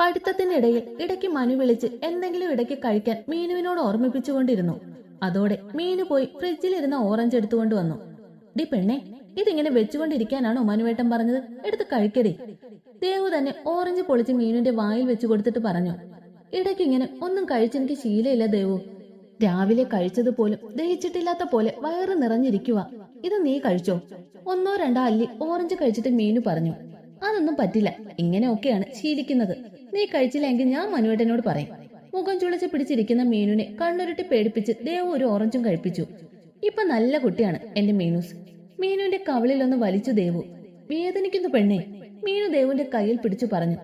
പഠിത്തത്തിനിടയിൽ ഇടയ്ക്ക് മനു വിളിച്ച് എന്തെങ്കിലും ഇടയ്ക്ക് കഴിക്കാൻ മീനുവിനോട് ഓർമ്മിപ്പിച്ചുകൊണ്ടിരുന്നു. അതോടെ മീനു പോയി ഫ്രിഡ്ജിലിരുന്ന ഓറഞ്ച് എടുത്തുകൊണ്ട് വന്നു. ഡി പെണ്ണെ ഇതിങ്ങനെ വെച്ചുകൊണ്ടിരിക്കാനാണോ മനുവേട്ടൻ പറഞ്ഞത്? എടുത്ത് കഴിക്കടി. ദേവു തന്നെ ഓറഞ്ച് പൊളിച്ച് മീനുവിന്റെ വായിൽ വെച്ചു കൊടുത്തിട്ട് പറഞ്ഞു. ഇടയ്ക്ക് ഇങ്ങനെ ഒന്നും കഴിച്ചെനിക്ക് ശീലയില്ല ദേവു. രാവിലെ കഴിച്ചത് പോലും ദഹിച്ചിട്ടില്ലാത്ത പോലെ വയറ് നിറഞ്ഞിരിക്കുക ഇത് നീ കഴിച്ചോ? ഒന്നോ രണ്ടോ അല്ലി ഓറഞ്ച് കഴിച്ചിട്ട് മീനു പറഞ്ഞു. അതൊന്നും പറ്റില്ല. ഇങ്ങനെയൊക്കെയാണ് ശീലിക്കുന്നത്. നീ കഴിച്ചില്ലെങ്കിൽ ഞാൻ മനുവേട്ടനോട് പറയും. മുഖം ചുളിച്ച് പിടിച്ചിരിക്കുന്ന മീനുനെ കണ്ണുരുട്ടി പേടിപ്പിച്ച് ദേവ് ഒരു ഓറഞ്ചും കഴിപ്പിച്ചു. ഇപ്പൊ നല്ല കുട്ടിയാണ് എന്റെ മീനൂസ്. മീനുവിന്റെ കവളിലൊന്ന് വലിച്ചു ദേവു. വേദനിക്കുന്നു പെണ്ണേ. മീനു ദേവുന്റെ കയ്യിൽ പിടിച്ചു പറഞ്ഞു.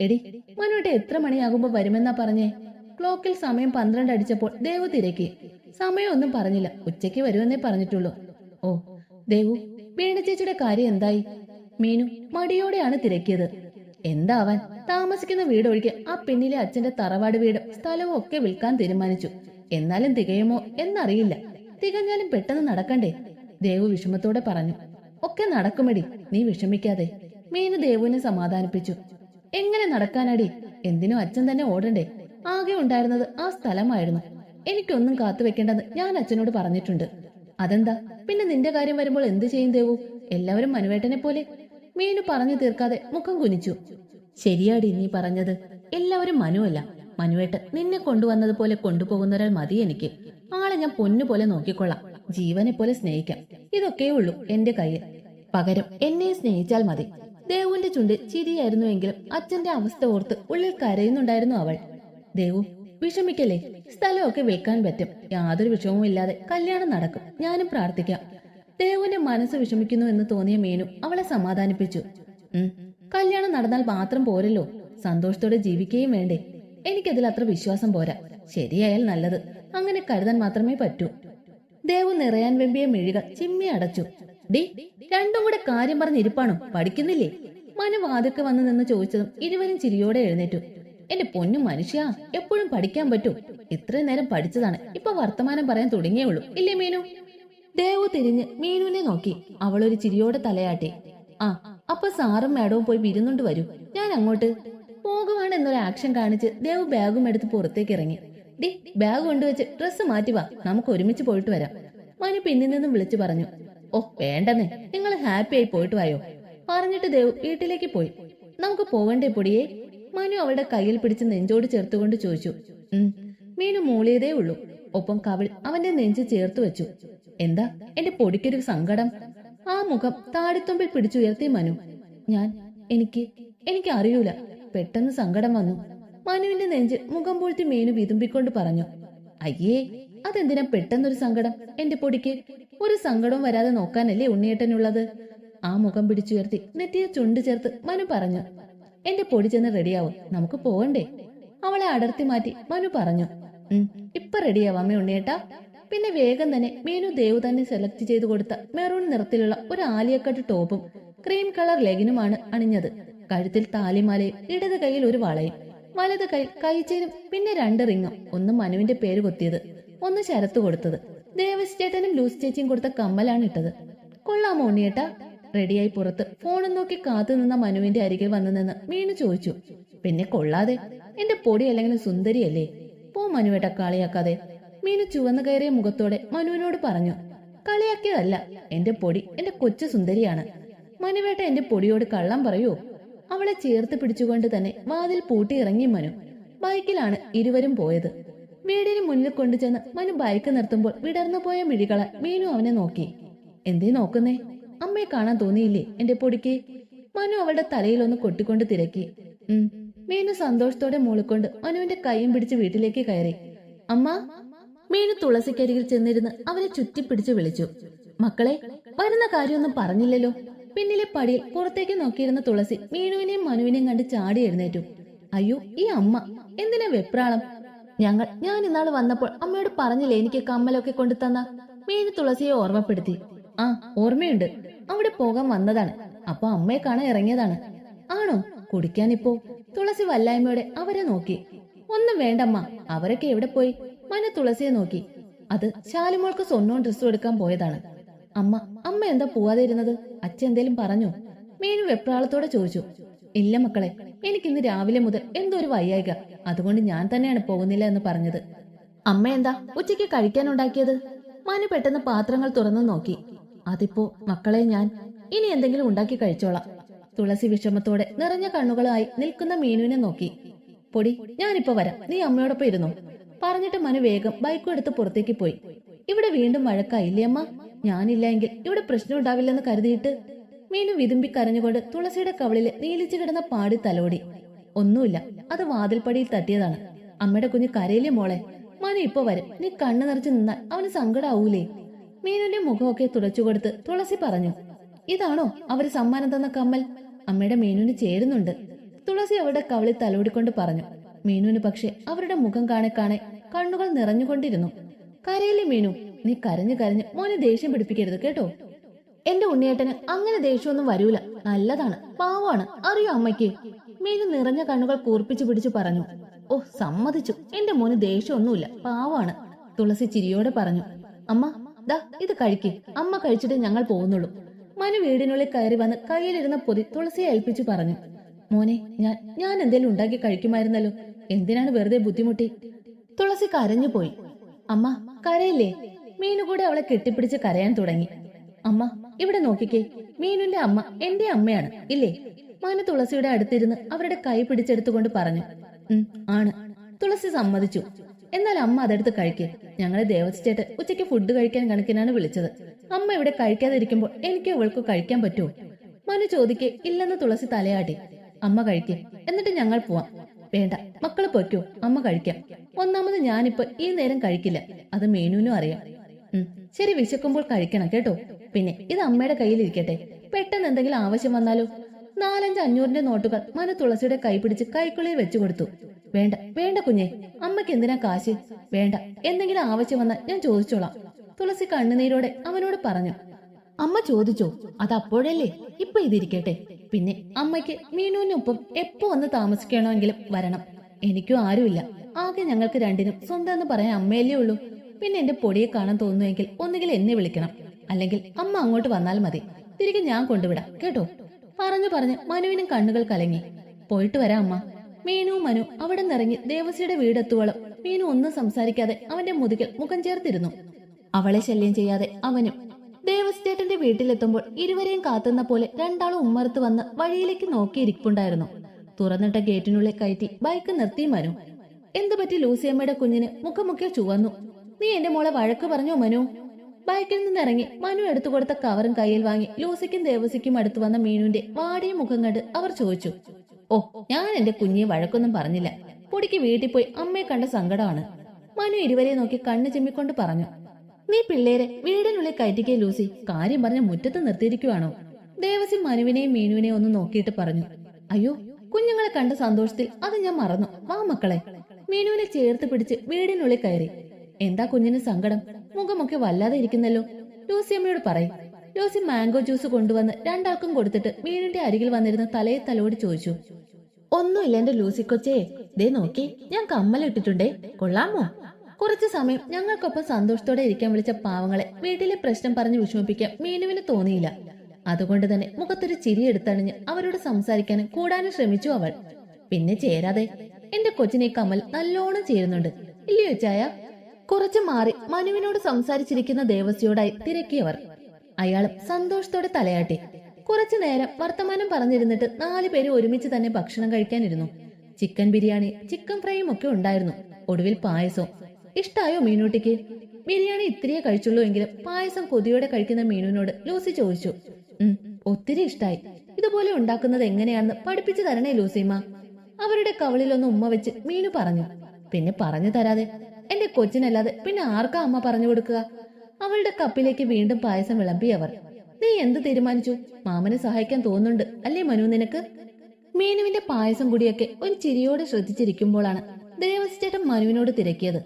എടി മനുവേട്ട എത്ര മണിയാകുമ്പോ വരുമെന്നാ പറഞ്ഞേ? ക്ലോക്കിൽ സമയം പന്ത്രണ്ട് അടിച്ചപ്പോൾ ദേവു തിരക്കി. സമയമൊന്നും പറഞ്ഞില്ല. ഉച്ചയ്ക്ക് വരുമെന്നേ പറഞ്ഞിട്ടുള്ളൂ. ഓ ദേവു വീണ ചേച്ചിയുടെ കാര്യം എന്തായി? മീനു മടിയോടെയാണ് തിരക്കിയത്. എന്താവാൻ? താമസിക്കുന്ന വീട് ഒഴികെ ആ പെണ്ണിലെ അച്ഛന്റെ തറവാട് വീട് സ്ഥലവും ഒക്കെ വിൽക്കാൻ തീരുമാനിച്ചു. എന്നാലും തികയുമോ എന്നറിയില്ല. തികഞ്ഞാലും പെട്ടെന്ന് നടക്കണ്ടേ? ദേവു വിഷമത്തോടെ പറഞ്ഞു. ഒക്കെ നടക്കുമെടി. നീ വിഷമിക്കാതെ. മീനു ദേവുവിനെ സമാധാനിപ്പിച്ചു. എങ്ങനെ നടക്കാനടി? എന്തിനും അച്ഛൻ തന്നെ ഓടണ്ടേ? ആകെ ഉണ്ടായിരുന്നത് ആ സ്ഥലമായിരുന്നു. എനിക്കൊന്നും കാത്തുവെക്കേണ്ടെന്ന് ഞാൻ അച്ഛനോട് പറഞ്ഞിട്ടുണ്ട്. അതെന്താ? പിന്നെ നിന്റെ കാര്യം വരുമ്പോൾ എന്ത് ചെയ്യും ദേവു? എല്ലാവരും മനുവേട്ടനെ പോലെ മീനു പറഞ്ഞു തീർക്കാതെ മുഖം കുനിച്ചു. ശരിയാടി നീ പറഞ്ഞത്. എല്ലാവരും മനുവല്ല. മനുവേട്ട് നിന്നെ കൊണ്ടുവന്നതുപോലെ കൊണ്ടുപോകുന്നൊരാൾ മതി എനിക്ക്. ആളെ ഞാൻ പൊന്നു പോലെ നോക്കിക്കൊള്ളാം. ജീവനെ പോലെ സ്നേഹിക്കാം. ഇതൊക്കെ ഉള്ളൂ എന്റെ കയ്യിൽ. പകരം എന്നെ സ്നേഹിച്ചാൽ മതി. ദേവുവിന്റെ ചുണ്ടിൽ ചിരിയായിരുന്നുവെങ്കിലും അച്ഛന്റെ അവസ്ഥ ഓർത്ത് ഉള്ളിൽ കരയുന്നുണ്ടായിരുന്നു അവൾ. ദേവു വിഷമിക്കല്ലേ? സ്ഥലമൊക്കെ വിൽക്കാൻ പറ്റും. യാതൊരു വിഷമവും ഇല്ലാതെ കല്യാണം നടക്കും. ഞാനും പ്രാർത്ഥിക്കാം. ദേവുവിന്റെ മനസ്സ് വിഷമിക്കുന്നു എന്ന് തോന്നിയ മീനു അവളെ സമാധാനിപ്പിച്ചു. കല്യാണം നടന്നാൽ മാത്രം പോരല്ലോ. സന്തോഷത്തോടെ ജീവിക്കുകയും വേണ്ടേ. എനിക്കതിൽ അത്ര വിശ്വാസം പോരാ. ശരിയായാൽ നല്ലത്. അങ്ങനെ കരുതാൻ മാത്രമേ പറ്റൂ. ദേവു നിറയാൻ വെമ്പിയ മിഴികൾ ചിമ്മി അടച്ചു. ഡി രണ്ടും കൂടെ കാര്യം പറഞ്ഞിരിപ്പാണോ പഠിക്കുന്നില്ലേ? മനു വാതിക്ക് വന്നു നിന്ന് ചോദിച്ചതും ഇരുവരും ചിരിയോടെ എഴുന്നേറ്റു. എന്റെ പൊന്നു മനുഷ്യ എപ്പോഴും പഠിക്കാൻ പറ്റൂ. ഇത്രയും നേരം പഠിച്ചതാണ്. ഇപ്പൊ വർത്തമാനം പറയാൻ തുടങ്ങിയേ ഉള്ളൂ. ഇല്ലേ മീനു? ദേവു തിരിഞ്ഞ് മീനുവിനെ നോക്കി. അവളൊരു ചിരിയോടെ തലയാട്ടി. ആ അപ്പൊ സാറും മാഡവും പോയി വിരുന്നുണ്ട് വരൂ. ഞാൻ അങ്ങോട്ട്. പോകുവാണ് എന്നൊരു ആക്ഷൻ കാണിച്ച് ദേവു ബാഗും എടുത്ത് പുറത്തേക്ക് ഇറങ്ങി. ഡി ബാഗ് കൊണ്ടുവച്ച് ഡ്രസ്സ് മാറ്റി വാ. നമുക്ക് ഒരുമിച്ച് പോയിട്ട് വരാം. മനു പിന്നിൽ നിന്നും വിളിച്ചു പറഞ്ഞു. ഓ വേണ്ടെന്നേ. നിങ്ങൾ ഹാപ്പി ആയി പോയിട്ട് വായോ. പറഞ്ഞിട്ട് ദേവു വീട്ടിലേക്ക് പോയി. നമുക്ക് പോകണ്ടേ പൊടിയേ? മനു അവളുടെ കയ്യിൽ പിടിച്ച് നെഞ്ചോട് ചേർത്തുകൊണ്ട് ചോദിച്ചു. മീനു മൂളിയതേ ഉള്ളൂ. ഒപ്പം കവിൾ അവന്റെ നെഞ്ച് ചേർത്തു വെച്ചു. എന്താ? എന്റെ പൊടിക്കൊരു സങ്കടം. ആ മുഖം താടിത്തുമ്പിൽ പിടിച്ചുയർത്തി മനു. ഞാൻ എനിക്ക് എനിക്ക് അറിയൂല. പെട്ടെന്ന് സങ്കടം വന്നു. മനുവിന്റെ നെഞ്ച് മുഖം പൂഴ്ത്തി മേനു വിതുമ്പിക്കൊണ്ട് പറഞ്ഞു. അയ്യേ അതെന്തിനാ പെട്ടെന്നൊരു സങ്കടം? എന്റെ പൊടിക്ക് ഒരു സങ്കടവും വരാതെ നോക്കാനല്ലേ ഉണ്ണിയേട്ടനുള്ളത്? ആ മുഖം പിടിച്ചുയർത്തി നെറ്റിയെ ചുണ്ട് ചേർത്ത് മനു പറഞ്ഞു. എന്റെ പൊടി ചെന്ന് റെഡിയാവും നമുക്ക് പോകണ്ടേ അവളെ അടർത്തി മാറ്റി മനു പറഞ്ഞു. ഇപ്പൊ റെഡിയാവാമേ ഉണ്ണിയേട്ടാ പിന്നെ വേഗം തന്നെ മീനു ദേവ് തന്നെ സെലക്ട് ചെയ്ത് കൊടുത്ത മെറൂൺ നിറത്തിലുള്ള ഒരു ആലിയക്കട്ട് ടോപ്പും ക്രീം കളർ ലെഗിനുമാണ് അണിഞ്ഞത്. കഴുത്തിൽ താലിമാലയും ഇടത് കൈയിൽ ഒരു വളയും വലത് കൈ കൈച്ചേനും പിന്നെ രണ്ട് റിങ്ങും ഒന്ന് മനുവിന്റെ പേര് കൊത്തിയത് ഒന്ന് ശരത്ത് കൊടുത്തത്. ദേവസ് ലൂസ് ചേച്ചിയും കൊടുത്ത കമ്മലാണ് ഇട്ടത്. കൊള്ളാമോ ഉണ്ണിയേട്ടാ? റെഡിയായി പുറത്ത് ഫോണും നോക്കി കാത്തു നിന്ന മനുവിന്റെ അരികിൽ വന്നു നിന്ന് മീനു ചോദിച്ചു. പിന്നെ കൊള്ളാതെ? എന്റെ പൊടി അല്ലെങ്കിൽ സുന്ദരിയല്ലേ? പോ മനുവേട്ട കളിയാക്കാതെ മീനു ചുവന്നു കയറിയ മുഖത്തോടെ മനുവിനോട് പറഞ്ഞു കളിയാക്കിയതല്ല എന്റെ പൊടി എന്റെ കൊച്ചു സുന്ദരിയാണ്. മനുവേട്ട എന്റെ പൊടിയോട് കള്ളം പറയൂ. അവളെ ചേർത്ത് പിടിച്ചുകൊണ്ട് തന്നെ വാതിൽ പൂട്ടി ഇറങ്ങി മനു. ബൈക്കിലാണ് ഇരുവരും പോയത്. വീടിന് മുന്നിൽ കൊണ്ടുചെന്ന് മനു ബൈക്ക് നിർത്തുമ്പോൾ വിടർന്നു പോയ മിഴികളെ മീനു അവനെ നോക്കി. എന്തേ നോക്കുന്നേ? അമ്മയെ കാണാൻ തോന്നിയില്ലേ എന്റെ പൊടിക്ക്? മനു അവളുടെ തലയിൽ ഒന്ന് കൊട്ടിക്കൊണ്ട് തിരക്കി. ഉം മീനു സന്തോഷത്തോടെ മൂളിക്കൊണ്ട് മനുവിന്റെ കൈയും പിടിച്ച് വീട്ടിലേക്ക് കയറി. അമ്മ മീനു തുളസിക്കരികിൽ ചെന്നിരുന്ന് അവരെ ചുറ്റിപ്പിടിച്ച് വിളിച്ചു. മക്കളെ വരുന്ന കാര്യമൊന്നും പറഞ്ഞില്ലല്ലോ. പിന്നിലെ പടിയിൽ പുറത്തേക്ക് നോക്കിയിരുന്ന തുളസി മീനുവിനെയും മനുവിനെയും കണ്ട് ചാടി എഴുന്നേറ്റു. അയ്യോ ഈ അമ്മ എന്തിനാ വെപ്രാളം? ഞങ്ങൾ ഞാൻ ഇന്നാൾ വന്നപ്പോൾ അമ്മയോട് പറഞ്ഞില്ലേ എനിക്ക് കമ്മലൊക്കെ കൊണ്ടു തന്ന? മീനു തുളസിയെ ഓർമ്മപ്പെടുത്തി. ആ ഓർമ്മയുണ്ട്. അവിടെ പോകാൻ വന്നതാണ്. അപ്പൊ അമ്മയെ കാണാൻ ഇറങ്ങിയതാണ്. ആണോ? കുടിക്കാനിപ്പോ തുളസി വല്ലായ്മയോടെ അവരെ നോക്കി. ഒന്നും വേണ്ടമ്മ. അവരൊക്കെ എവിടെ പോയി? മന തുളസിയെ നോക്കി. അത് ശാലിമോൾക്ക് സ്വർണവും ഡ്രസ്സും എടുക്കാൻ പോയതാണ്. അമ്മ അമ്മ എന്താ പോവാതെ ഇരുന്നത്? അച്ഛൻ എന്തേലും പറഞ്ഞു? മീനു വെപ്രാളത്തോടെ ചോദിച്ചു. ഇല്ല മക്കളെ എനിക്കിന്ന് രാവിലെ മുതൽ എന്തോ ഒരു വയ്യായിക. അതുകൊണ്ട് ഞാൻ തന്നെയാണ് പോകുന്നില്ല എന്ന് പറഞ്ഞത്. അമ്മ എന്താ ഉച്ചയ്ക്ക് കഴിക്കാനുണ്ടാക്കിയത്? മനു പെട്ടെന്ന് പാത്രങ്ങൾ തുറന്നു നോക്കി. അതിപ്പോ മക്കളെ ഞാൻ. ഇനി എന്തെങ്കിലും ഉണ്ടാക്കി കഴിച്ചോളാം. തുളസി വിഷമത്തോടെ നിറഞ്ഞ കണ്ണുകളായി നിൽക്കുന്ന മീനുവിനെ നോക്കി. പൊടി ഞാനിപ്പോ വരാം. നീ അമ്മയോടൊപ്പം ഇരുന്നു. പറഞ്ഞിട്ട് മനു വേഗം ബൈക്കും എടുത്ത് പുറത്തേക്ക് പോയി. ഇവിടെ വീണ്ടും വഴക്കായില്ലേ അമ്മ? ഞാനില്ല എങ്കിൽ ഇവിടെ പ്രശ്നം ഉണ്ടാവില്ലെന്ന് കരുതിയിട്ട്? മീനു വിതുമ്പി കരഞ്ഞുകൊണ്ട് തുളസിയുടെ കവളിൽ നീലിച്ചു കിടന്ന പാടി തലോടി. ഒന്നുമില്ല. അത് വാതിൽപ്പടിയിൽ തട്ടിയതാണ്. അമ്മയുടെ കുഞ്ഞ് കരയിലെ മോളെ? മനു ഇപ്പൊ വരും. നീ കണ്ണു നിറച്ച് നിന്നാൽ അവന് സങ്കടാവൂലേ? മീനുവിന്റെ മുഖമൊക്കെ തുടച്ചുകൊടുത്ത് തുളസി പറഞ്ഞു. ഇതാണോ? അവർ സമ്മാനം തന്ന കമ്മൽ? അമ്മയുടെ മീനുവിന് ചേരുന്നുണ്ട്. തുളസി അവരുടെ കവളിൽ തലോടിക്കൊണ്ട് പറഞ്ഞു മീനുവിന് പക്ഷെ അവരുടെ മുഖം കാണെ കാണെ കണ്ണുകൾ നിറഞ്ഞുകൊണ്ടിരുന്നു. കരയിലെ മീനു നീ കരഞ്ഞു കരഞ്ഞ് മോനെ ദേഷ്യം പിടിപ്പിക്കരുത് കേട്ടോ. എന്റെ ഉണ്ണിയേട്ടന് അങ്ങനെ ദേഷ്യമൊന്നും വരൂല. നല്ലതാണ് പാവാണ് അറിയോ അമ്മയ്ക്ക്? മീനു നിറഞ്ഞ കണ്ണുകൾ കൂർപ്പിച്ചു പിടിച്ചു പറഞ്ഞു ഓ സമ്മതിച്ചു. എന്റെ മോന് ദേഷ്യമൊന്നുമില്ല പാവാണ് തുളസി ചിരിയോടെ പറഞ്ഞു അമ്മ ദാ ഇത് കഴിക്കേ. അമ്മ കഴിച്ചിട്ട് ഞങ്ങൾ പോകുന്നുള്ളൂ. മനു വീടിനുള്ളിൽ കയറി വന്ന് കയ്യിലിരുന്ന പൊതി തുളസിയെ ഏൽപ്പിച്ചു പറഞ്ഞു. മോനെ ഞാൻ ഞാൻ എന്തേലും ഉണ്ടാക്കി കഴിക്കുമായിരുന്നല്ലോ. എന്തിനാണ് വെറുതെ ബുദ്ധിമുട്ടി? തുളസി കരഞ്ഞു പോയി. അമ്മ കരയില്ലേ? മീനു കൂടെ അവളെ കെട്ടിപ്പിടിച്ച് കരയാൻ തുടങ്ങി. അമ്മ ഇവിടെ നോക്കിക്കേ. മീനുന്റെ അമ്മ എന്റെ അമ്മയാണ് ഇല്ലേ? മനു തുളസിയുടെ അടുത്തിരുന്ന് അവരുടെ കൈ പിടിച്ചെടുത്തുകൊണ്ട് പറഞ്ഞു. ഉം ആണ്. തുളസി സമ്മതിച്ചു. എന്നാൽ അമ്മ അതെടുത്ത് കഴിക്കേ. ഞങ്ങളെ ദേവസ്ചേട്ടൻ ഉച്ചയ്ക്ക് ഫുഡ് കഴിക്കാൻ കണക്കിനാണ് വിളിച്ചത്. അമ്മ ഇവിടെ കഴിക്കാതിരിക്കുമ്പോൾ എനിക്ക് അവൾക്ക് കഴിക്കാൻ പറ്റുമോ? മനു ചോദിക്കേ ഇല്ലെന്ന് തുളസി തലയാട്ടി. അമ്മ കഴിക്കേ. എന്നിട്ട് ഞങ്ങൾ പോവാം. വേണ്ട മക്കൾ പൊയ്ക്കോ അമ്മ കഴിക്കാം. ഒന്നാമത് ഞാനിപ്പോ ഈ നേരം കഴിക്കില്ല. അത് മേനുവിനും അറിയാം. ഉം, ശരി വിശക്കുമ്പോൾ കഴിക്കണം കേട്ടോ? പിന്നെ ഇത് അമ്മയുടെ കയ്യിലിരിക്കട്ടെ. പെട്ടെന്ന് എന്തെങ്കിലും ആവശ്യം വന്നാലോ? നാലഞ്ച് അഞ്ഞൂറിന്റെ നോട്ടുകൾ മനു തുളസിയുടെ കൈ പിടിച്ച് കൈക്കുള്ളിൽ വെച്ചു കൊടുത്തു. വേണ്ട വേണ്ട കുഞ്ഞെ അമ്മയ്ക്ക് എന്തിനാ കാശ്? വേണ്ട എന്തെങ്കിലും ആവശ്യം വന്നാൽ ഞാൻ ചോദിച്ചോളാം. തുളസി കണ്ണുനീരോടെ അവനോട് പറഞ്ഞു. അമ്മ ചോദിച്ചോ അത് അപ്പോഴല്ലേ ഇപ്പൊ ഇതിരിക്കട്ടെ. പിന്നെ അമ്മയ്ക്ക് മീനുവിനൊപ്പം എപ്പോ ഒന്ന് താമസിക്കണമെങ്കിലും വരണം. എനിക്കും ആരുമില്ല. ആകെ ഞങ്ങൾക്ക് രണ്ടിനും സ്വന്തം എന്ന് പറയാൻ അമ്മയല്ലേ ഉള്ളൂ. പിന്നെ എന്റെ പൊടിയെ കാണാൻ തോന്നുമെങ്കിൽ ഒന്നുകിൽ എന്നെ വിളിക്കണം. അല്ലെങ്കിൽ അമ്മ അങ്ങോട്ട് വന്നാൽ മതി. തിരികെ ഞാൻ കൊണ്ടുവിടാം. കേട്ടോ? പറഞ്ഞു പറഞ്ഞ് മനുവിനും കണ്ണുകൾ കലങ്ങി. പോയിട്ട് വരാം അമ്മ. മീനുവും മനു അവിടെ നിറങ്ങി ദേവസിയുടെ വീടെത്തുവോളം മീനു ഒന്നും സംസാരിക്കാതെ അവന്റെ മുതുകിൽ മുഖം ചേർത്തിരുന്നു. അവളെ ശല്യം ചെയ്യാതെ അവനും. ദേവസ്റ്റേറ്റന്റെ വീട്ടിലെത്തുമ്പോൾ ഇരുവരെയും കാത്തുന്ന പോലെ രണ്ടാളും ഉമ്മറത്ത് വന്ന് വഴിയിലേക്ക് നോക്കിയിരിപ്പുണ്ടായിരുന്നു തുറന്നിട്ട ഗേറ്റിനുള്ളിൽ കയറ്റി ബൈക്ക് നിർത്തി മനു. എന്തുപറ്റി ലൂസിയമ്മയുടെ കുഞ്ഞിന് മുഖമൊക്കെ ചുവന്നു? നീ എന്റെ മോളെ വഴക്ക് പറഞ്ഞോ മനു? ബൈക്കിൽ നിന്നിറങ്ങി മനു എടുത്തു കൊടുത്ത കവറും കയ്യിൽ വാങ്ങി ലൂസിക്കും ദേവസിക്കും അടുത്തു വന്ന മീനുവിന്റെ വാടിയ മുഖം കണ്ട് അവർ ചോദിച്ചു ഓ ഞാൻ എന്റെ കുഞ്ഞിയെ വഴക്കൊന്നും പറഞ്ഞില്ല. പൊടിക്ക് വീട്ടിൽ പോയി അമ്മയെ കണ്ട സങ്കടമാണ്. മനു ഇരുവരെ നോക്കി കണ്ണു ചിമ്മിക്കൊണ്ട് പറഞ്ഞു നീ പിള്ളേരെ വീടിനുള്ളിൽ കയറ്റിക്കേ ലൂസി. കാര്യം പറഞ്ഞ മുറ്റത്ത് നിർത്തിയിരിക്കുവാണോ? ദേവസി മനുവിനെയും മീനുവിനെയും ഒന്ന് നോക്കിയിട്ട് പറഞ്ഞു അയ്യോ കുഞ്ഞുങ്ങളെ കണ്ട സന്തോഷത്തിൽ അത് ഞാൻ മറന്നു. വാ മക്കളെ. മീനുവിനെ ചേർത്ത് പിടിച്ച് വീടിനുള്ളിൽ കയറി. എന്താ കുഞ്ഞിന് സങ്കടം? മുഖമൊക്കെ വല്ലാതെ ഇരിക്കുന്നല്ലോ. ലൂസി അമ്മയോട് പറയും. ലൂസി മാംഗോ ജ്യൂസ് കൊണ്ടുവന്ന് രണ്ടാൾക്കും കൊടുത്തിട്ട് മീനിന്റെ അരികിൽ വന്നിരുന്ന തലയെ തലോട് ചോദിച്ചു. ഒന്നുമില്ല എന്റെ ലൂസി കൊച്ചേ. ദേ നോക്കി. ഞാൻ കമ്മലിട്ടിട്ടുണ്ടേ. കൊള്ളാമോ? കുറച്ചു സമയം ഞങ്ങൾക്കൊപ്പം സന്തോഷത്തോടെ ഇരിക്കാൻ വിളിച്ച പാവങ്ങളെ വീട്ടിലെ പ്രശ്നം പറഞ്ഞ് വിഷമിപ്പിക്കാൻ മീനുവിന് തോന്നിയില്ല. അതുകൊണ്ട് തന്നെ മുഖത്തൊരു ചിരി എടുത്തണിഞ്ഞ് അവരോട് സംസാരിക്കാനും കൂടാനും ശ്രമിച്ചു അവൾ. പിന്നെ ചേരാതെ. എന്റെ കൊച്ചിനെ കമൽ നല്ലോണം ചേരുന്നുണ്ട്. ഇല്ലയോ ചായ? കുറച്ചു മാറി മനുവിനോട് സംസാരിച്ചിരിക്കുന്ന ദേവസ്യോടായി തിരക്കിയവർ. അയാൾ സന്തോഷത്തോടെ തലയാട്ടി. കുറച്ചു നേരം വർത്തമാനം പറഞ്ഞിരുന്നിട്ട് നാലു പേര് ഒരുമിച്ച് തന്നെ ഭക്ഷണം കഴിക്കാനിരുന്നു. ചിക്കൻ ബിരിയാണി ചിക്കൻ ഫ്രൈയും ഒക്കെ ഉണ്ടായിരുന്നു. ഒടുവിൽ പായസവും. ഇഷ്ടായോ മീനൂട്ടിക്ക്? ബിരിയാണി ഇത്രയേ കഴിച്ചുള്ളൂ എങ്കിലും പായസം കൊതിയോടെ കഴിക്കുന്ന മീനുവിനോട് ലൂസി ചോദിച്ചു. ഉം ഒത്തിരി ഇഷ്ടായി. ഇതുപോലെ ഉണ്ടാക്കുന്നത് എങ്ങനെയാണെന്ന് പഠിപ്പിച്ചു തരണേ ലൂസിമ്മ. അവരുടെ കവളിലൊന്ന് ഉമ്മ വെച്ച് മീനു പറഞ്ഞു. പിന്നെ പറഞ്ഞു തരാതെ എന്റെ കൊച്ചിനല്ലാതെ പിന്നെ ആർക്കാ അമ്മ പറഞ്ഞു കൊടുക്കുക? അവളുടെ കപ്പിലേക്ക് വീണ്ടും പായസം വിളമ്പി അവർ. നീ എന്ത് തീരുമാനിച്ചു? മാമനെ സഹായിക്കാൻ തോന്നുന്നുണ്ട് അല്ലേ മനു നിനക്ക്? മീനുവിന്റെ പായസം കൂടിയൊക്കെ ഒരു ചിരിയോടെ ശ്രദ്ധിച്ചിരിക്കുമ്പോഴാണ് ദേവസി ചേട്ടൻ മനുവിനോട് തിരക്കിയത്.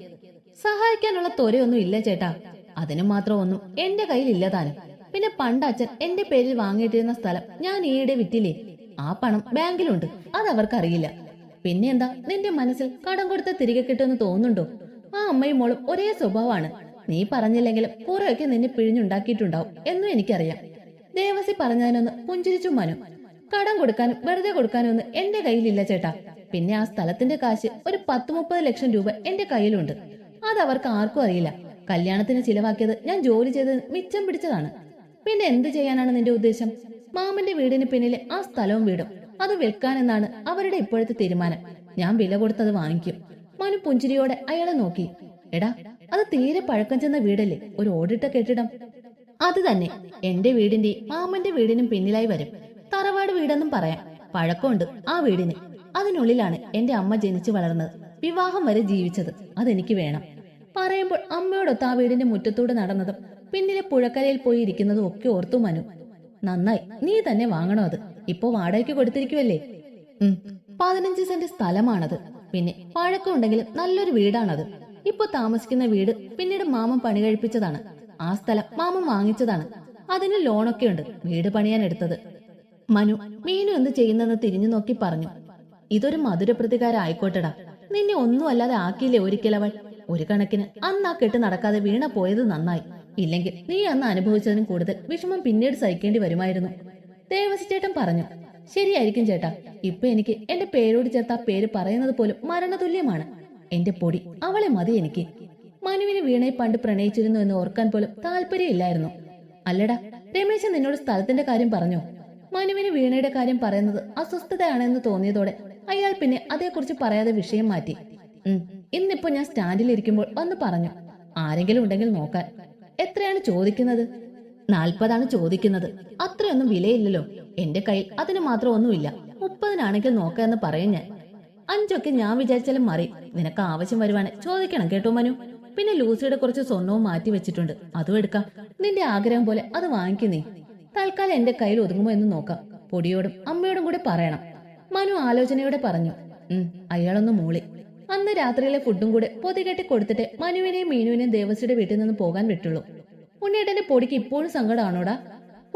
സഹായിക്കാനുള്ള തൊരയൊന്നും ഇല്ല ചേട്ടാ. അതിനു മാത്രം ഒന്നും എന്റെ കയ്യിൽ ഇല്ല താനും. പിന്നെ പണ്ട് അച്ഛൻ എന്റെ പേരിൽ വാങ്ങിയിട്ടിരുന്ന സ്ഥലം ഞാൻ ഈയിടെ വിറ്റില്ലേ? ആ പണം ബാങ്കിലുണ്ട് അത് അവർക്കറിയില്ല പിന്നെന്താ നിന്റെ മനസ്സിൽ കടം കൊടുത്ത് തിരികെ കിട്ടുമെന്ന് തോന്നുന്നുണ്ടോ? ആ അമ്മയും മോളും ഒരേ സ്വഭാവമാണ്. നീ പറഞ്ഞില്ലെങ്കിലും കുറെയൊക്കെ നിന്നെ പിഴിഞ്ഞുണ്ടാക്കിയിട്ടുണ്ടാവും എന്നും എനിക്കറിയാം. ദേവസി പറഞ്ഞതിനൊന്ന് പുഞ്ചിരിച്ചു മനു. കടം കൊടുക്കാനും വെറുതെ കൊടുക്കാനും ഒന്നും എന്റെ കയ്യിലില്ല ചേട്ടാ. പിന്നെ ആ സ്ഥലത്തിന്റെ കാശ് ഒരു പത്ത് മുപ്പത് ലക്ഷം രൂപ എന്റെ കയ്യിലുണ്ട്. അത് അവർക്ക് ആർക്കും അറിയില്ല. കല്യാണത്തിന് ചിലവാക്കിയത് ഞാൻ ജോലി ചെയ്ത് മിച്ചം പിടിച്ചതാണ്. പിന്നെ എന്ത് ചെയ്യാനാണ് നിന്റെ ഉദ്ദേശം? മാമന്റെ വീടിന് പിന്നിലെ ആ സ്ഥലവും വീടും. അത് വിൽക്കാനെന്നാണ് അവരുടെ ഇപ്പോഴത്തെ തീരുമാനം. ഞാൻ വില കൊടുത്തത് വാങ്ങിക്കും. മനു പുഞ്ചിരിയോടെ അയാളെ നോക്കി. എടാ അത് തീരെ പഴക്കം ചെന്ന വീടല്ലേ? ഒരു ഓടിട്ട കെട്ടിടം. അത് തന്നെ. എന്റെ വീടിന്റെ മാമന്റെ വീടിനും പിന്നിലായി വരും. തറവാട് വീടെന്നും പറയാം. പഴക്കമുണ്ട് ആ വീടിന്. അതിനുള്ളിലാണ് എന്റെ അമ്മ ജനിച്ചു വളർന്നത്. വിവാഹം വരെ ജീവിച്ചത്. അതെനിക്ക് വേണം. പറയുമ്പോൾ അമ്മയോടൊത്ത് ആ വീടിന്റെ മുറ്റത്തൂടെ നടന്നതും പിന്നിലെ പുഴക്കരയിൽ പോയി ഇരിക്കുന്നതും ഒക്കെ ഓർത്തു മനു. നന്നായി. നീ തന്നെ വാങ്ങണോ അത്? ഇപ്പോ വാടകയ്ക്ക് കൊടുത്തിരിക്കുവല്ലേ? ഉം. പതിനഞ്ച് സെന്റ് സ്ഥലമാണത്. പിന്നെ പഴക്കമുണ്ടെങ്കിലും നല്ലൊരു വീടാണത്. ഇപ്പൊ താമസിക്കുന്ന വീട് പിന്നീട് മാമൻ പണി കഴിപ്പിച്ചതാണ്. ആ സ്ഥലം മാമൻ വാങ്ങിച്ചതാണ്. അതിന് ലോണൊക്കെ ഉണ്ട്. വീട് പണിയാൻ എടുത്തത്. മനു മീനു എന്ത് ചെയ്യുന്നെന്ന് തിരിഞ്ഞു നോക്കി പറഞ്ഞു. ഇതൊരു മധുര പ്രതികാരം ആയിക്കോട്ടെടാ നിന്നെ ഒന്നും അല്ലാതെ ആക്കിയില്ലേ ഒരിക്കലവൾ ഒരു കണക്കിന് അന്ന് ആ കെട്ട് നടക്കാതെ വീണ പോയത് നന്നായി. ഇല്ലെങ്കിൽ നീ അന്ന് അനുഭവിച്ചതിനും കൂടുതൽ വിഷമം പിന്നീട് സഹിക്കേണ്ടി വരുമായിരുന്നു. ദേവസി ചേട്ടൻ പറഞ്ഞു. ശരിയായിരിക്കും ചേട്ടാ. ഇപ്പൊ എനിക്ക് എന്റെ പേരോട് ചേർത്ത് ആ പേര് പറയുന്നത് പോലും മരണതുല്യമാണ്. എന്റെ പൊടി അവളെ മതി എനിക്ക്. മനുവിന് വീണയെ പണ്ട് പ്രണയിച്ചിരുന്നു എന്ന് ഓർക്കാൻ പോലും താല്പര്യമില്ലായിരുന്നു. അല്ലടാ രമേശൻ നിന്നോട് സ്ഥലത്തിന്റെ കാര്യം പറഞ്ഞോ? മനുവിന് വീണയുടെ കാര്യം പറയുന്നത് അസ്വസ്ഥതയാണെന്ന് തോന്നിയതോടെ അയാൾ പിന്നെ അതേക്കുറിച്ച് പറയാതെ വിഷയം മാറ്റി. ഉം ഇന്നിപ്പോ ഞാൻ സ്റ്റാൻഡിൽ ഇരിക്കുമ്പോൾ വന്ന് പറഞ്ഞു. ആരെങ്കിലും ഉണ്ടെങ്കിൽ നോക്കാൻ. എത്രയാണ് ചോദിക്കുന്നത്? നാൽപ്പതാണ് ചോദിക്കുന്നത്. അത്രയൊന്നും വിലയില്ലല്ലോ. എന്റെ കയ്യിൽ അതിന് മാത്രം ഒന്നുമില്ല. മുപ്പതിനാണെങ്കിൽ നോക്കാന്ന് പറയും ഞാൻ. അഞ്ചൊക്കെ ഞാൻ വിചാരിച്ചാലും മറി നിനക്ക് ആവശ്യം വരുവാണ്. ചോദിക്കണം കേട്ടോ മനു? പിന്നെ ലൂസിയുടെ കുറച്ച് സ്വർണവും മാറ്റി വെച്ചിട്ടുണ്ട്. അതും എടുക്കാം. നിന്റെ ആഗ്രഹം പോലെ അത് വാങ്ങിക്കു നീ. തൽക്കാലം എന്റെ കയ്യിൽ ഒതുങ്ങുമോ എന്ന് നോക്കാം. പൊടിയോടും അമ്മയോടും കൂടെ പറയണം. മനു ആലോചനയോടെ പറഞ്ഞു. ഉം അയാളൊന്ന് മൂളി. അന്ന് രാത്രിയിലെ ഫുഡും കൂടെ പൊതികെട്ടി കൊടുത്തിട്ട് മനുവിനെയും മീനുവിനെയും ദേവസിയുടെ വീട്ടിൽ നിന്ന് പോകാൻ വിട്ടുള്ളൂ. ഉണ്ണിയേട്ടന്റെ പൊടിക്ക് ഇപ്പോഴും സങ്കടമാണോടാ?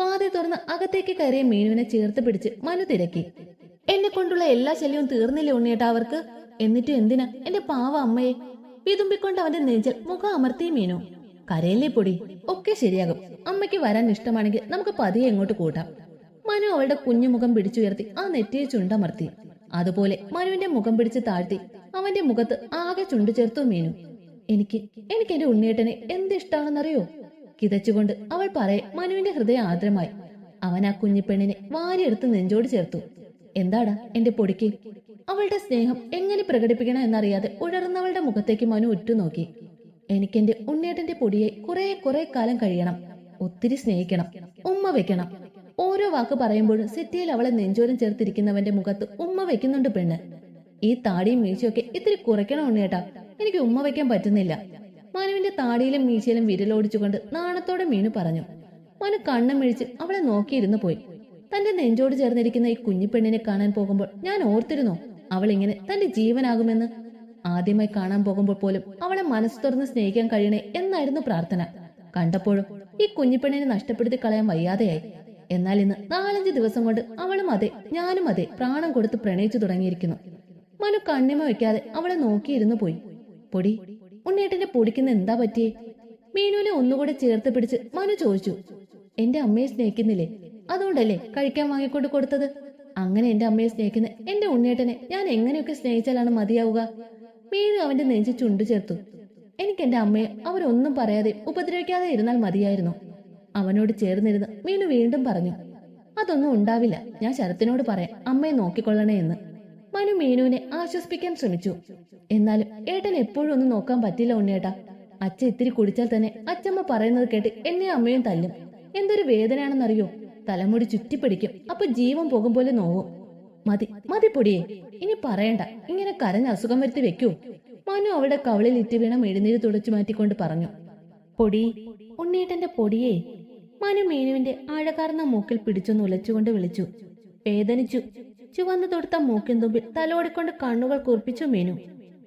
വാതി തുറന്ന് അകത്തേക്ക് കയറിയ മീനുവിനെ ചേർത്ത് പിടിച്ച് മനു തിരക്കി. എന്നെ കൊണ്ടുള്ള എല്ലാ ശല്യവും തീർന്നില്ലേ ഉണ്ണിയേട്ടാ അവർക്ക്? എന്നിട്ടും എന്തിനാ എന്റെ പാവ അമ്മയെ? വിതുമ്പിക്കൊണ്ട് അവന്റെ നെഞ്ചിൽ മുഖം അമർത്തി മീനു. കരയില്ലേ പൊടി? ഒക്കെ ശരിയാകും. അമ്മയ്ക്ക് വരാൻ ഇഷ്ടമാണെങ്കിൽ നമുക്ക് പതിയെ എങ്ങോട്ട് കൂട്ടാം. മനു അവളുടെ കുഞ്ഞുമുഖം പിടിച്ചുയർത്തി ആ നെറ്റിയെ ചുണ്ടമർത്തി. അതുപോലെ മനുവിന്റെ മുഖം പിടിച്ച് താഴ്ത്തി അവന്റെ മുഖത്ത് ആകെ ചുണ്ടു ചേർത്തു മീനു. എനിക്ക് എനിക്ക് എന്റെ ഉണ്ണിയേട്ടനെ എന്ത് ഇഷ്ടാണെന്നറിയോ കിതച്ചുകൊണ്ട് അവൾ പറയെ മനുവിന്റെ ഹൃദയം ആദ്രമായി അവൻ ആ കുഞ്ഞിപ്പെണ്ണിനെ വാരിയെടുത്ത് നെഞ്ചോട് ചേർത്തു. എന്താടാ എന്റെ പൊടിക്ക്? അവളുടെ സ്നേഹം എങ്ങനെ പ്രകടിപ്പിക്കണം എന്നറിയാതെ ഉഴർന്നവളുടെ മുഖത്തേക്ക് മനു ഉറ്റുനോക്കി. എനിക്കെന്റെ ഉണ്ണേട്ടന്റെ പൊടിയെ കുറെ കുറെ കാലം കഴിയണം. ഒത്തിരി സ്നേഹിക്കണം. ഉമ്മ വെക്കണം. ഓരോ വാക്ക് പറയുമ്പോഴും സിറ്റിയിൽ അവളെ നെഞ്ചോരം ചേർത്തിരിക്കുന്നവന്റെ മുഖത്ത് ഉമ്മ വെക്കുന്നുണ്ട് പെണ്ണ്. ഈ താടിയും മീശയൊക്കെ ഇത്തിരി കുറയ്ക്കണം ഉണ്ണേട്ടാ എനിക്ക് ഉമ്മ വെക്കാൻ പറ്റുന്നില്ല. മനുവിന്റെ താടിയിലും മീശയിലും വിരലോടിച്ചുകൊണ്ട് നാണത്തോടെ മീനു പറഞ്ഞു. മനു കണ്ണം മിഴിച്ച് അവളെ നോക്കിയിരുന്നു പോയി തന്റെ നെഞ്ചോട് ചേർന്നിരിക്കുന്ന ഈ കുഞ്ഞിപ്പെണ്ണിനെ കാണാൻ പോകുമ്പോൾ ഞാൻ ഓർത്തിരുന്നോ? അവൾ ഇങ്ങനെ തന്റെ ജീവനാകുമെന്ന്? ആദ്യമായി കാണാൻ പോകുമ്പോൾ പോലും അവളെ മനസ്സ് തുറന്ന് സ്നേഹിക്കാൻ കഴിയണേ എന്നായിരുന്നു പ്രാർത്ഥന. കണ്ടപ്പോഴും ഈ കുഞ്ഞിപ്പെണ്ണിനെ നഷ്ടപ്പെടുത്തി കളയാൻ വയ്യാതെയായി. എന്നാൽ ഇന്ന് നാലഞ്ച് ദിവസം കൊണ്ട് അവളും അതെ ഞാനും അതെ പ്രാണം കൊടുത്ത് പ്രണയിച്ചു തുടങ്ങിയിരിക്കുന്നു. മനു കണ്ണിമ വെക്കാതെ അവളെ നോക്കിയിരുന്നു പോയി. പൊടി ഉണ്ണേട്ടന്റെ പൊടിക്കുന്ന എന്താ പറ്റിയേ? മീനുവിനെ ഒന്നുകൂടെ ചേർത്ത് പിടിച്ച് മനു ചോദിച്ചു. എന്റെ അമ്മയെ സ്നേഹിക്കുന്നില്ലേ? അതുകൊണ്ടല്ലേ കഴിക്കാൻ വാങ്ങിക്കൊണ്ട് കൊടുത്തത്? അങ്ങനെ എന്റെ അമ്മയെ സ്നേഹിക്കുന്ന എന്റെ ഉണ്ണേട്ടനെ ഞാൻ എങ്ങനെയൊക്കെ സ്നേഹിച്ചാലാണ് മതിയാവുക? മീനു അവന്റെ നെഞ്ചി ചുണ്ടു ചേർത്തു. എനിക്ക് എന്റെ അമ്മയെ അവരൊന്നും പറയാതെ ഉപദ്രവിക്കാതെ ഇരുന്നാൽ മതിയായിരുന്നു. അവനോട് ചേർന്നിരുന്ന് മീനു വീണ്ടും പറഞ്ഞു അതൊന്നും ഉണ്ടാവില്ല. ഞാൻ ശരത്തിനോട് പറയാം അമ്മയെ നോക്കിക്കൊള്ളണേ എന്ന്. മനു മീനുവിനെ ആശ്വസിപ്പിക്കാൻ ശ്രമിച്ചു. എന്നാലും ഏട്ടൻ എപ്പോഴും ഒന്നും നോക്കാൻ പറ്റില്ല ഉണ്ണേട്ടാ അച്ഛ ഇത്തിരി കുടിച്ചാൽ തന്നെ അച്ഛമ്മ പറയുന്നത് കേട്ട് എന്നെ അമ്മയും തല്ലും. എന്തൊരു വേദനയാണെന്നറിയോ? തലമുടി ചുറ്റിപ്പിടിക്കും. അപ്പൊ ജീവൻ പോകും പോലെ നോവും. മതി മതി പൊടിയെ. ഇനി പറയണ്ട. ഇങ്ങനെ കരഞ്ഞ അസുഖം വരുത്തി വെക്കൂ. മനു അവളുടെ കവളിൽ ഇറ്റ് വീണ മെഴുന്നീര് തുടച്ചു മാറ്റിക്കൊണ്ട് പറഞ്ഞു. പൊടി ഉണ്ണീട്ടന്റെ പൊടിയെ. മനു മീനുവിന്റെ ആഴകാർന്ന മൂക്കിൽ പിടിച്ചൊന്ന് ഉലച്ചുകൊണ്ട് വിളിച്ചു. വേദനിച്ചു. ചുവന്നു തൊടുത്ത മൂക്കിൻ തുമ്പിൽ തലോടിക്കൊണ്ട് കണ്ണുകൾ കുറിപ്പിച്ചു മീനു.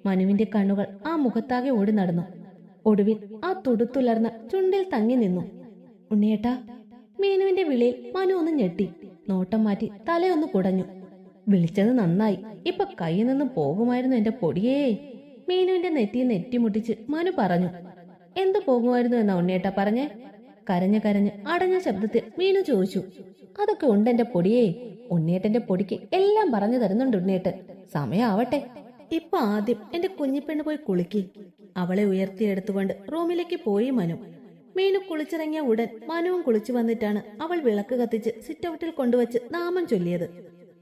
മനുവിന്റെ കണ്ണുകൾ ആ മുഖത്താകെ ഓടി നടന്നു. ഒടുവിൽ ആ തുടുത്തുലർന്ന ചുണ്ടിൽ തങ്ങി നിന്നു. ഉണ്ണിയേട്ടാ മീനുവിന്റെ വിളിയിൽ മനു ഒന്ന് ഞെട്ടി. നോട്ടം മാറ്റി തലയൊന്ന് കുടഞ്ഞു. വിളിച്ചത് നന്നായി. ഇപ്പൊ കയ്യിൽ നിന്ന് പോകുമായിരുന്നു എന്റെ പൊടിയേ. മീനുവിന്റെ നെറ്റി നെറ്റിമുട്ടിച്ച് മനു പറഞ്ഞു എന്തു പോകുമായിരുന്നു എന്ന ഉണ്ണിയേട്ടാ പറഞ്ഞേ? കരഞ്ഞു കരഞ്ഞ് അടഞ്ഞ ശബ്ദത്തിൽ മീനു ചോദിച്ചു അതൊക്കെ ഉണ്ട് എന്റെ പൊടിയേ. ഉണ്ണിയേട്ടന്റെ പൊടിക്ക് എല്ലാം പറഞ്ഞു തരുന്നുണ്ട് ഉണ്ണിയേട്ടൻ. സമയാവട്ടെ. ഇപ്പൊ ആദ്യം എന്റെ കുഞ്ഞിപ്പെണ്ണ് പോയി കുളിക്കി. അവളെ ഉയർത്തിയെടുത്തുകൊണ്ട് റൂമിലേക്ക് പോയി മനു. മീനു കുളിച്ചിറങ്ങിയ ഉടൻ മനുവും കുളിച്ചു വന്നിട്ടാണ് അവൾ വിളക്ക് കത്തിച്ച് സിറ്റൗട്ടിൽ കൊണ്ടുവച്ച് നാമം ചൊല്ലിയത്.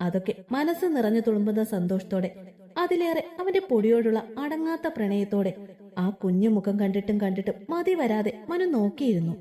അതൊക്കെ മനസ്സ് നിറഞ്ഞു തുളുമ്പുന്ന സന്തോഷത്തോടെ അതിലേറെ അവന്റെ പൊടിയോടുള്ള അടങ്ങാത്ത പ്രണയത്തോടെ ആ കുഞ്ഞു മുഖം കണ്ടിട്ടും കണ്ടിട്ടും മതി വരാതെ മനു നോക്കിയിരുന്നു.